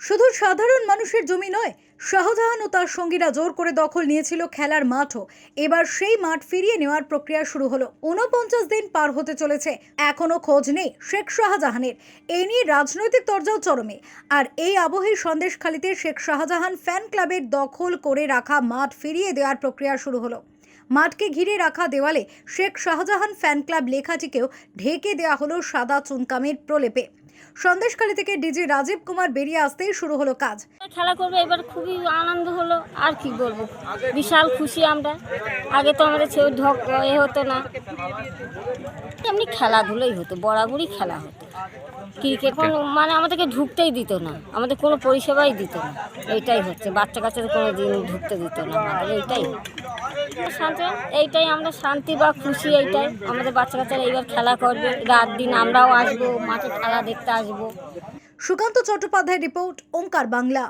শুধু সাধারণ মানুষের জমি নয়, শাহজাহান ও তার সঙ্গীরা জোর করে দখল নিয়েছিল খেলার মাঠও। এবার সেই মাঠ ফিরিয়ে নেওয়ার প্রক্রিয়া শুরু হলো। উনপঞ্চাশ দিন পার হতে চলেছে, এখনও খোঁজ নেই শেখ শাহজাহানের। এ নিয়ে রাজনৈতিক তরজাও চরমে। আর এই আবহে সন্দেশখালিতে শেখ শাহজাহান ফ্যান ক্লাবের দখল করে রাখা মাঠ ফিরিয়ে দেওয়ার প্রক্রিয়া শুরু হলো। মাঠকে ঘিরে রাখা দেওয়ালে শেখ শাহজাহান ফ্যান ক্লাব লেখাটিকেও ঢেকে দেওয়া হলো সাদা চুনকামের প্রলেপে। সন্দেশখালী থেকে ডিজি রাজীব কুমার বেরিয়ে আসতেই শুরু হলো কাজ। খেলা করবে, এবার খুবই আনন্দ হলো, আর কি বলব? বিশাল খুশি আমরা। আগে তো আমাদের ছেলে ঢক এ হতো না। এমনি খেলাধুলোই হতো, বরাবরই খেলা হতো। ক্রিকেট মানে আমাদেরকে ঢুকতেই দিত না। আমাদের কোনো পরিষেবাই দিত না। এইটাই হচ্ছে, বাচ্চা কাচ্চাদের কোনো দিন ঢুকতে দিত না। আমাদের এইটাই এইটাই আমরা শান্তি বা খুশি, এইটাই। আমাদের বাচ্চা কাচ্চারা এইবার খেলা করবে। রাত দিন আমরাও আসব, মাঠে খেলা দেখতে আসব। সুকান্ত চট্টোপাধ্যায় রিপোর্ট, ওঙ্কার বাংলা।